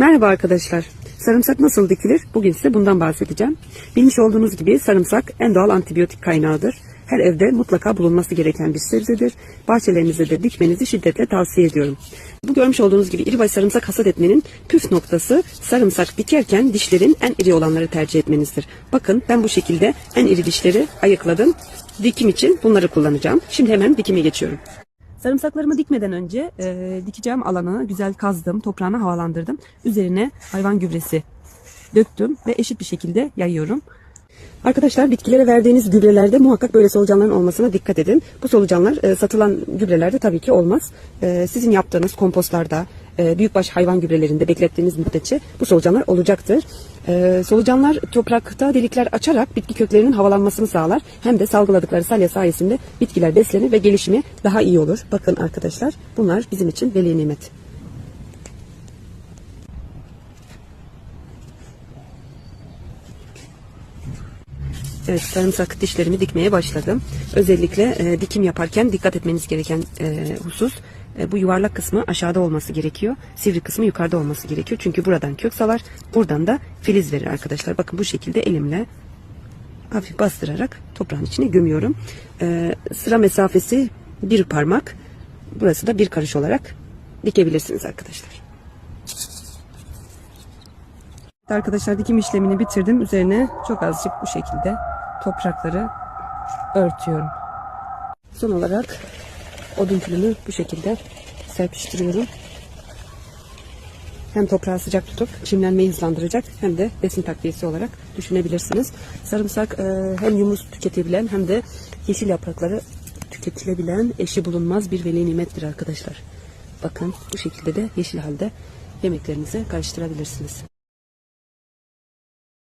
Merhaba arkadaşlar. Sarımsak nasıl dikilir? Bugün size bundan bahsedeceğim. Bilmiş olduğunuz gibi sarımsak en doğal antibiyotik kaynağıdır. Her evde mutlaka bulunması gereken bir sebzedir. Bahçelerinizde de dikmenizi şiddetle tavsiye ediyorum. Bu görmüş olduğunuz gibi iri baş sarımsak hasat etmenin püf noktası sarımsak dikerken dişlerin en iri olanları tercih etmenizdir. Bakın ben bu şekilde en iri dişleri ayıkladım. Dikim için bunları kullanacağım. Şimdi hemen dikime geçiyorum. Sarımsaklarımı dikmeden önce e, dikeceğim alanı güzel kazdım, toprağını havalandırdım. Üzerine hayvan gübresi döktüm ve eşit bir şekilde yayıyorum. Arkadaşlar bitkilere verdiğiniz gübrelerde muhakkak böyle solucanların olmasına dikkat edin. Bu solucanlar e, satılan gübrelerde tabii ki olmaz. E, sizin yaptığınız kompostlarda, e, büyükbaş hayvan gübrelerinde beklettiğiniz müddetçe bu solucanlar olacaktır. E, solucanlar toprakta delikler açarak bitki köklerinin havalanmasını sağlar. Hem de salgıladıkları salya sayesinde bitkiler beslenir ve gelişimi daha iyi olur. Bakın arkadaşlar bunlar bizim için veli nimet. Evet sarımsak dişlerimi dikmeye başladım. Özellikle e, dikim yaparken dikkat etmeniz gereken e, husus e, bu yuvarlak kısmı aşağıda olması gerekiyor. Sivri kısmı yukarıda olması gerekiyor. Çünkü buradan kök salar, buradan da filiz verir arkadaşlar. Bakın bu şekilde elimle hafif bastırarak toprağın içine gömüyorum. E, sıra mesafesi bir parmak. Burası da bir karış olarak dikebilirsiniz arkadaşlar. Arkadaşlar dikim işlemini bitirdim. Üzerine çok azıcık bu şekilde toprakları örtüyorum. Son olarak odun külünü bu şekilde serpiştiriyorum. Hem toprağı sıcak tutup çimlenmeyi hızlandıracak hem de besin takviyesi olarak düşünebilirsiniz. Sarımsak e, hem yumuz tüketebilen hem de yeşil yaprakları tüketilebilen eşi bulunmaz bir veli nimettir arkadaşlar. Bakın bu şekilde de yeşil halde yemeklerinize karıştırabilirsiniz.